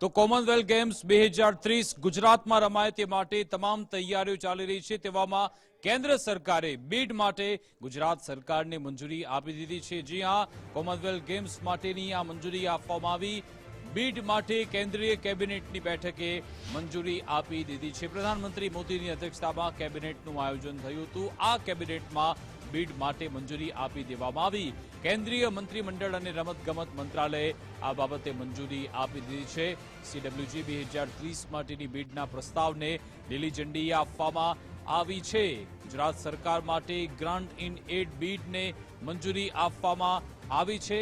તો Commonwealth games બે હજાર ત્રીસ ગુજરાતમાં રમાય તે માટે તમામ તૈયારીઓ ચાલી રહી છે તેવામાં કેન્દ્ર સરકારે બીડ માટે ગુજરાત સરકારને મંજૂરી આપી દીધી છે. જી હા, કોમનવેલ્થ ગેમ્સ માટેની આ મંજૂરી આપવામાં આવી. બીડ માટે કેન્દ્રીય કેબિનેટની બેઠકે મંજૂરી આપી દીધી છે. પ્રધાનમંત્રી મોદીની અધ્યક્ષતામાં કેબિનેટનું આયોજન થયું હતું. આ કેબિનેટમાં બીડ માટે મંજૂરી આપી દેવામાં આવી. કેન્દ્રીય મંત્રીમંડળ અને રમતગમત મંત્રાલયે આ બાબતે મંજૂરી આપી દીધી છે. સીડબ્લ્યુજી બે હજાર ત્રીસ માટેની બીડના પ્રસ્તાવને લીલી ઝંડી આપવામાં આવી છે. ગુજરાત સરકાર માટે ગ્રાન્ટ ઇન એડ બીડને મંજૂરી આપવામાં આવી છે.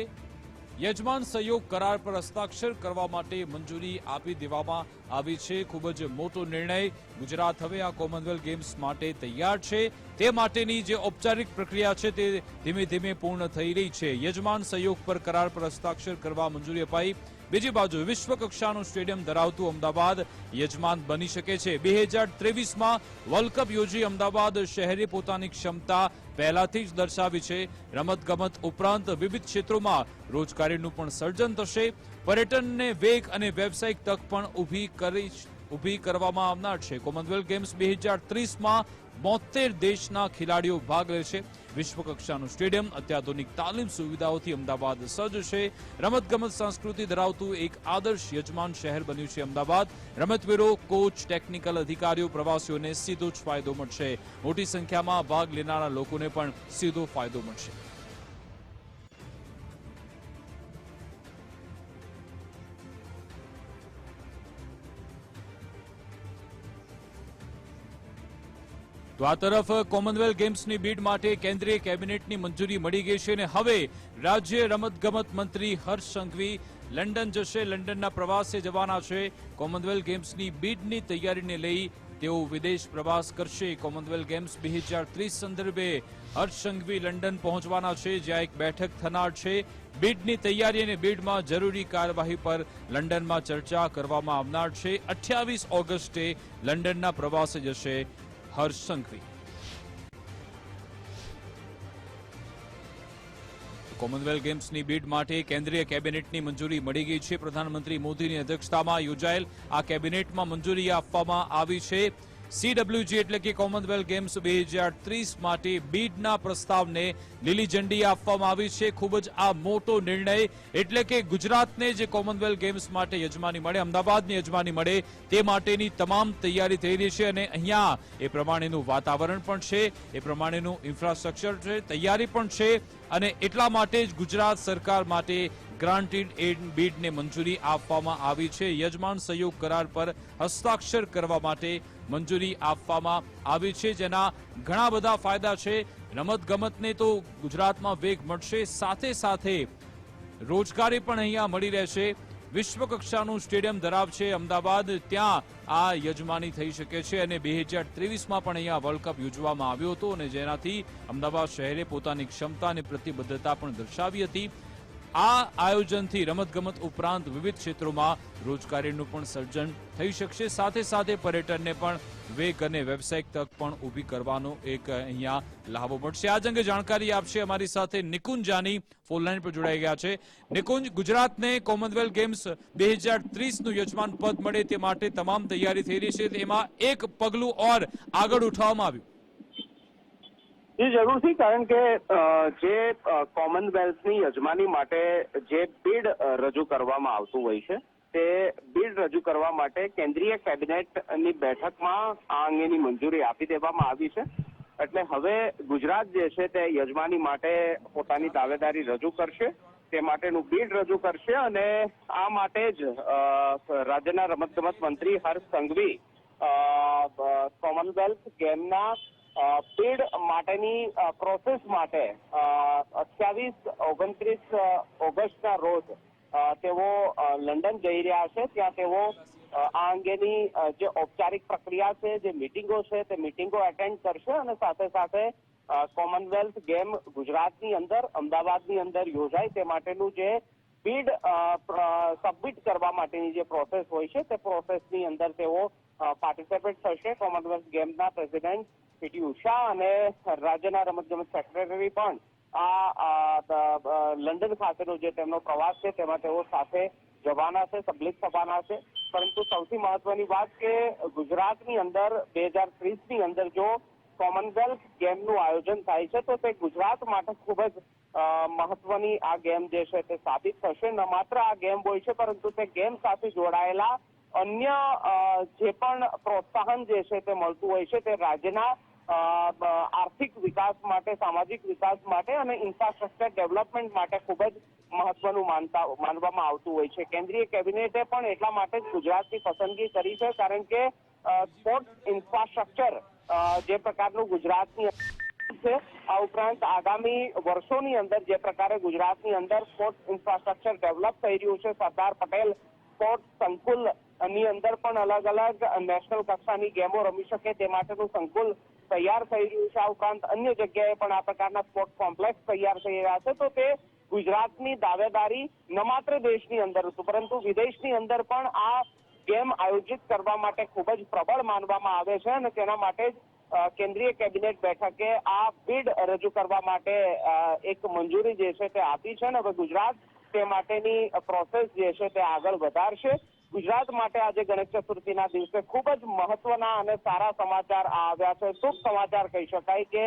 યજમાન સહયોગ કરાર પર હસ્તાક્ષર કરવા માટે મંજૂરી આપી દેવામાં આવી છે. ખૂબ જ મોટો નિર્ણય ગુજરાત હવે આ કોમનવેલ્થ ગેમ્સ માટે તૈયાર છે. તે માટેની જે ઔપચારિક પ્રક્રિયા છે તે ધીમે ધીમે પૂર્ણ થઈ રહી છે. યજમાન સહયોગ પર કરાર પર હસ્તાક્ષર કરવા મંજૂરી અપાઈ બીજી બાજુ વિશ્વ કક્ષાનું સ્ટેડિયમ ધરાવતું અમદાવાદ યજમાન બની શકે છે. બે હજાર ત્રેવીસમાં વર્લ્ડ કપ યોજી અમદાવાદ શહેરે પોતાની ક્ષમતા પહેલાથી જ દર્શાવી છે. રમતગમત ઉપરાંત વિવિધ ક્ષેત્રોમાં રોજગારીનું પણ સર્જન થશે. પર્યટનને વેગ અને વ્યવસાયિક તક પણ ઊભી કરી ઊભી કરવામાં આવનાર છે. કોમનવેલ્થ ગેમ્સ બે હજાર ત્રીસમાં બોતેર દેશના ખેલાડીઓ ભાગ લેશે. વિશ્વ કક્ષાનું સ્ટેડિયમ, અત્યાધુનિક તાલીમ સુવિધાઓથી અમદાવાદ સજ્જ છે. રમતગમત સંસ્કૃતિ ધરાવતું એક આદર્શ યજમાન શહેર બન્યું છે અમદાવાદ. રમતવીરો કોચ ટેકનિકલ અધિકારીઓ, પ્રવાસીઓને સીધો જ ફાયદો મળશે. મોટી સંખ્યામાં ભાગ લેનારા લોકોને પણ સીધો ફાયદો મળશે. તો આ તરફ કોમનવેલ્થ ગેમ્સની બીડ માટે કેન્દ્રીય કેબિનેટની મંજૂરી મળી ગઈ છે અને હવે રાજ્ય રમતગમત મંત્રી હર્ષ સંઘવી લંડન જશે. લંડનના પ્રવાસે જવાના છે. કોમનવેલ્થ ગેમ્સની બીડની તૈયારીને લઈ તેઓ વિદેશ પ્રવાસ કરશે. કોમનવેલ્થ ગેમ્સ બે હજાર ત્રીસ સંદર્ભે હર્ષ સંઘવી લંડન પહોંચવાના છે. જ્યાં એક બેઠક થનાર છે. બીડની તૈયારી અને બીડમાં જરૂરી કાર્યવાહી પર લંડનમાં ચર્ચા કરવામાં આવનાર છે. અઠ્યાવીસ ઓગસ્ટે લંડનના પ્રવાસે જશે. હર્ષ સંઘવી. કોમનવેલ્થ ગેમ્સની બીડ માટે કેન્દ્રીય કેબિનેટની મંજૂરી મળી ગઈ છે. પ્રધાનમંત્રી મોદીની અધ્યક્ષતામાં યોજાયેલ આ કેબિનેટમાં મંજૂરી આપવામાં આવી છે. સીડબ્લ્યુજી એટલે કે કોમનવેલ્થ ગેમ્સ બે હજાર ત્રીસ માટે બીડના પ્રસ્તાવને લીલી ઝંડી આપવામાં આવી છે. ખૂબ જ આ મોટો નિર્ણય એટલે કે ગુજરાતને જે કોમનવેલ્થ ગેમ્સ માટે યજમાની મળે, અમદાવાદની યજમાની મળે તે માટેની તમામ તૈયારી થઈ રહી છે અને અહીંયા એ પ્રમાણેનું વાતાવરણ પણ છે, એ પ્રમાણેનું ઇન્ફ્રાસ્ટ્રક્ચર છે, તૈયારી પણ છે અને એટલા માટે જ ગુજરાત સરકાર માટે ગ્રાન્ટેડ એડ બીડને મંજૂરી આપવામાં આવી છે. યજમાન સહયોગ કરાર પર હસ્તાક્ષર કરવા માટે મંજૂરી આપવામાં આવી છે. જેના ઘણા બધા ફાયદા છે. રમત ગમતને તો ગુજરાતમાં વેગ મળશે. સાથે સાથે રોજગારી પણ અહીંયા મળી રહેશે. વિશ્વ કક્ષાનું સ્ટેડિયમ ધરાવશે અમદાવાદ. ત્યાં આ યજમાની થઈ શકે છે અને બે હજાર ત્રેવીસમાં પણ અહીંયા વર્લ્ડ કપ યોજવામાં આવ્યો હતો અને જેનાથી અમદાવાદ શહેરે પોતાની ક્ષમતા અને પ્રતિબદ્ધતા પણ દર્શાવી હતી. આ આયોજનથી રમતગમત ઉપરાંત વિવિધ ક્ષેત્રોમાં રોજગારીનું પણ સર્જન થઈ શકશે. સાથે સાથે પર્યટનને પણ વેગ અને વ્યવસાયિક તક પણ ઊભી કરવાનો એક અહીંયા લાભો મળશે. આજ અંગે જાણકારી આપશે અમારી સાથે નિકુંજ જાની ફોનલાઈન પર જોડાઈ ગયા છે. નિકુંજ, ગુજરાતને કોમનવેલ્થ ગેમ્સ બે હજાર ત્રીસનું યજમાન પદ મળે તે માટે તમામ તૈયારી થઈ રહી છે. તેમાં એક પગલું ઓર આગળ ઉઠાવવામાં આવ્યું. જી જરૂરથી કારણ કે જે કોમનવેલ્થની યજમાની માટે જે બિડ રજૂ કરવામાં આવતું હોય છે, તે બિડ રજૂ કરવા માટે કેન્દ્રીય કેબિનેટની બેઠકમાં આ અંગેની મંજૂરી આપી દેવામાં આવી છે. એટલે હવે ગુજરાત જે છે તે યજમાની માટે પોતાની દાવેદારી રજૂ કરશે, તે માટેનું બિડ રજૂ કરશે અને આ માટે જ રાજ્યના રમતગમત મંત્રી હર્ષ સંઘવી કોમનવેલ્થ ગેમના બિડ માટેની પ્રોસેસ માટે અઠ્યાવીસ, ઓગણત્રીસ ઓગસ્ટના રોજ તેઓ લંડન જઈ રહ્યા છે. ત્યાં તેઓ આ અંગેની જે ઔપચારિક પ્રક્રિયા છે, જે મિટિંગો છે, તે મિટિંગો એટેન્ડ કરશે અને સાથે સાથે કોમનવેલ્થ ગેમ ગુજરાતની અંદર, અમદાવાદની અંદર યોજાય. તે માટેનું જે બીડ સબમિટ કરવા માટેની જે પ્રોસેસ હોય છે, તે પ્રોસેસની અંદર તેઓ પાર્ટિસિપેટ થશે. કોમનવેલ્થ ગેમના પ્રેસિડેન્ટ પીટી ઉષા અને રાજ્યના રમતગમત સેક્રેટરી પણ આ લંડન ખાતેનો જે તેમનો પ્રવાસ છે, તેમાં તેઓ સાથે જવાના છે સબ્લિક થવાના છે. પરંતુ સૌથી મહત્વની વાત કે ગુજરાતની અંદર બે હજાર ત્રીસની અંદર જો કોમનવેલ્થ ગેમનું આયોજન થાય છે, તો તે ગુજરાત માટે ખૂબ જ મહત્વની આ ગેમ જે છે તે સાબિત થશે. ન માત્ર આ ગેમ હોય છે, પરંતુ તે ગેમ સાથે જોડાયેલા અન્ય જે પણ પ્રોત્સાહન જે છે તે મળતું હોય છે તે રાજ્યના આર્થિક વિકાસ માટે, સામાજિક વિકાસ માટે અને ઇન્ફ્રાસ્ટ્રક્ચર ડેવલપમેન્ટ માટે ખૂબ જ મહત્વનું માનતા, માનવામાં આવતું હોય છે. કેન્દ્રીય કેબિનેટે પણ એટલા માટે જ ગુજરાતની પસંદગી કરી છે, કારણ કે સ્પોર્ટ ઇન્ફ્રાસ્ટ્રક્ચર જે પ્રકારનું ગુજરાતની છે, આ ઉપરાંત આગામી વર્ષોની અંદર જે પ્રકારે ગુજરાતની અંદર સ્પોર્ટ ઇન્ફ્રાસ્ટ્રક્ચર ડેવલપ થઈ રહ્યું છે, સરદાર પટેલ સ્પોર્ટ સંકુલ ની અંદર પણ અલગ અલગ નેશનલ કક્ષાની ગેમો રમી શકે તે માટેનું સંકુલ તૈયાર થઈ રહ્યું છે. આ ઉપરાંત અન્ય જગ્યાએ પણ આ પ્રકારના સ્પોર્ટ કોમ્પ્લેક્સ તૈયાર થઈ રહ્યા છે. તો તે ગુજરાતની દાવેદારી ન માત્ર દેશની અંદર હતું, પરંતુ વિદેશની અંદર પણ આ ગેમ આયોજિત કરવા માટે ખૂબ જ પ્રબળ માનવામાં આવે છે અને તેના માટે જ કેન્દ્રીય કેબિનેટ બેઠકે આ બિડ રજૂ કરવા માટે એક મંજૂરી જે છે તે આપી છે અને હવે ગુજરાત તે માટેની પ્રોસેસ જે છે તે આગળ વધારશે. ગુજરાત માટે આજે ગણેશ ચતુર્થીના દિવસે ખૂબ જ મહત્વના અને સારા સમાચાર આવ્યા છે. શુભ સમાચાર કહી શકાય કે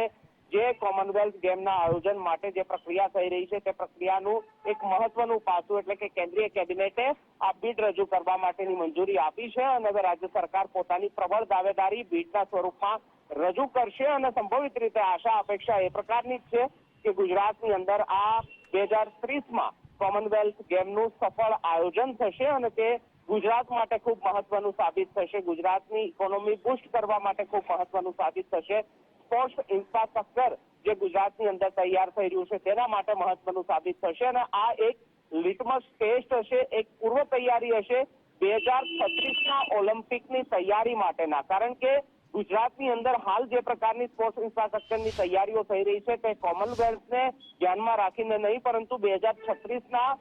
જે કોમનવેલ્થ ગેમના આયોજન માટે જે પ્રક્રિયા થઈ રહી છે, તે પ્રક્રિયાનું એક મહત્વનું પાસું એટલે કે કેન્દ્રીય કેબિનેટે આ બીડ રજૂ કરવા માટેની મંજૂરી આપી છે અને હવે રાજ્ય સરકાર પોતાની પ્રબળ દાવેદારી બીડના સ્વરૂપમાં રજૂ કરશે અને સંભવિત રીતે આશા અપેક્ષા એ પ્રકારની જ છે કે ગુજરાતની અંદર આ બે હજાર ત્રીસમાં કોમનવેલ્થ ગેમનું સફળ આયોજન થશે અને તે ગુજરાત માટે ખૂબ મહત્વનું સાબિત થશે. ગુજરાતની ઇકોનોમી બુસ્ટ કરવા માટે ખૂબ મહત્વનું સાબિત થશે. સ્પોર્ટ્સ ઇન્ફ્રાસ્ટ્રક્ચર જે ગુજરાતની અંદર તૈયાર થઈ રહ્યું છે, તેના માટે મહત્વનું સાબિત થશે અને આ એક લિટમસ ટેસ્ટ હશે, એક પૂર્વ તૈયારી હશે બે હજાર છત્રીસના ઓલિમ્પિકની તૈયારી માટેના. કારણ કે ગુજરાતની અંદર હાલ જે પ્રકારની સ્પોર્ટ્સ ઇન્ફ્રાસ્ટ્રક્ચરની તૈયારીઓ થઈ રહી છે તે કોમનવેલ્થને ધ્યાનમાં રાખીને નહીં પરંતુ બે હજાર છત્રીસના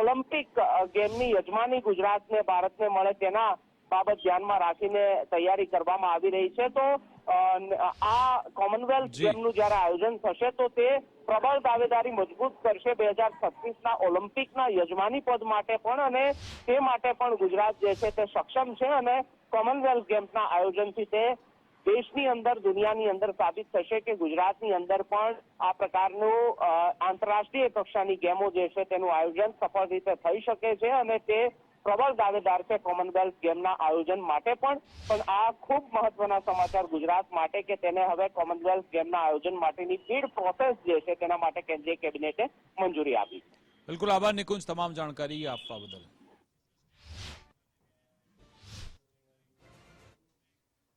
ઓલિમ્પિક ગેમની યજમાની ગુજરાતને ભારતને મળે તેના બાબત ધ્યાનમાં રાખીને તૈયારી કરવામાં આવી રહી છે. તો આ કોમનવેલ્થ ગેમનું જ્યારે આયોજન થશે તો તે પ્રબળ દાવેદારી મજબૂત કરશે બે હજાર છત્રીસના ઓલિમ્પિકના યજમાની પદ માટે પણ અને તે માટે પણ ગુજરાત જે છે તે સક્ષમ છે અને કોમનવેલ્થ ગેમ્સના આયોજનથી તે દેશની અંદર, દુનિયાની અંદર સાબિત થશે કે ગુજરાતની અંદર પણ આ પ્રકારનું આંતરરાષ્ટ્રીય કક્ષાની ગેમો જે છે તેનું આયોજન સફળ રીતે થઈ શકે છે અને તે પ્રબળ દાવેદાર છે કોમનવેલ્થ ગેમના આયોજન માટે પણ. પણ આ ખૂબ મહત્વના સમાચાર ગુજરાત માટે કે તેને હવે કોમનવેલ્થ ગેમના આયોજન માટેની ફીડ પ્રોસેસ જે છે તેના માટે કેન્દ્રીય કેબિનેટે મંજૂરી આપી બિલકુલ આભાર નિકુંજ, તમામ જાણકારી આપવા બદલ.